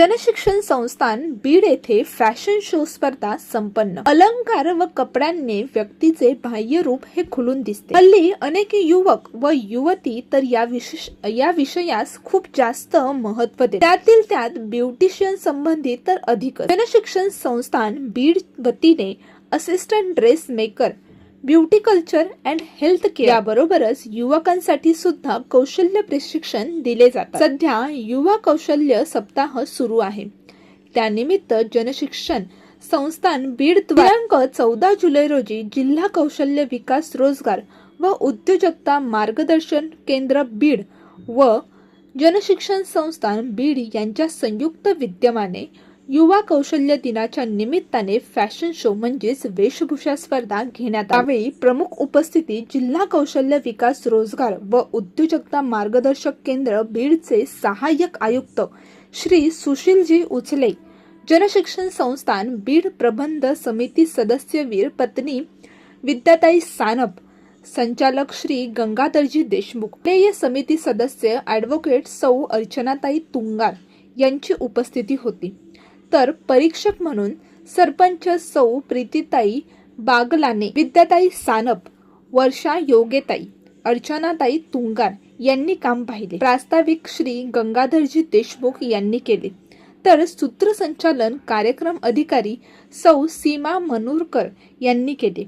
जनशिक्षण संस्थान बीड येथे fashion show स्पर्धा संपन्न. अलंकार व कपड्यांनी व्यक्तीचे बाह्य रूप हे खुलून दिसते. हल्ली अनेक युवक व युवती तर या विशेष या विषयास खूप जास्त महत्त्व देते. त्यातील त्यात ब्युटिशियन संबंधित तर अधिक जनशिक्षण संस्थान बीड वतीने assistant dress maker beauty culture and health care याबरोबरच युवकांसाठी सुद्धा कौशल्य प्रशिक्षण दिले जाते सध्या युवा कौशल्य सप्ताह सुरू आहे. त्यानिमित्त जनशिक्षण संस्थान बीड दिनांक चौदा जुलै रोजी जिल्हा कौशल्य विकास रोजगार व उद्योजकता मार्गदर्शन केंद्र बीड व जनशिक्षण संस्थान बीड यांच्या संयुक्त विद्यमाने युवा कौशल्य दिनाच्या निमित्ताने फॅशन शो म्हणजेच वेशभूषा स्पर्धा घेण्यात आली. यावेळी प्रमुख उपस्थिती जिल्हा कौशल्य विकास रोजगार व उद्योजकता मार्गदर्शक केंद्र बीडचे सहाय्यक आयुक्त श्री सुशीलजी उचले जनशिक्षण संस्थान बीड प्रबंध समिती सदस्य वीर पत्नी विद्याताई सानप संचालक श्री गंगाधरजी देशमुख पेय समिती सदस्य ॲडव्होकेट सौ अर्चनाताई तुंगार यांची उपस्थिती होती तर परीक्षक म्हणून सरपंच सौ प्रीतीताई बागलाने विद्याताई सानप वर्षा योगेताई अर्चनाताई तुंगार यांनी काम पाहिले. प्रास्ताविक श्री गंगाधरजी देशमुख यांनी केले. तर सूत्रसंचालन कार्यक्रम अधिकारी सौ सीमा मनूरकर यांनी केले.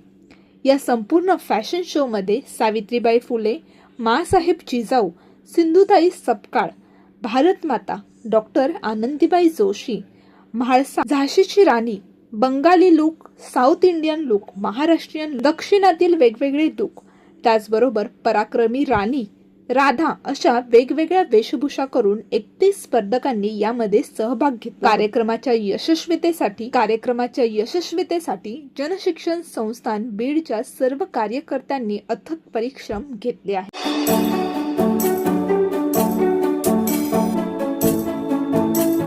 या संपूर्ण फॅशन शोमध्ये सावित्रीबाई फुले मासाहेब जिजाऊ सिंधुताई सपकाळ भारतमाता डॉक्टर आनंदीबाई जोशी म्हाळसा झाशीची राणी Bengali look south Indian look Maharashtrian दक्षिणातील वेगवेगळे लुक त्याचबरोबर पराक्रमी राणी राधा अशा वेगवेगळ्या वेशभूषा करून एकतीस स्पर्धकांनी यामध्ये सहभाग घेतला. कार्यक्रमाच्या यशस्वीतेसाठी कार्यक्रमाच्या यशस्वीतेसाठी जनशिक्षण संस्थान बीडच्या सर्व कार्यकर्त्यांनी अथक परिश्रम घेतले आहे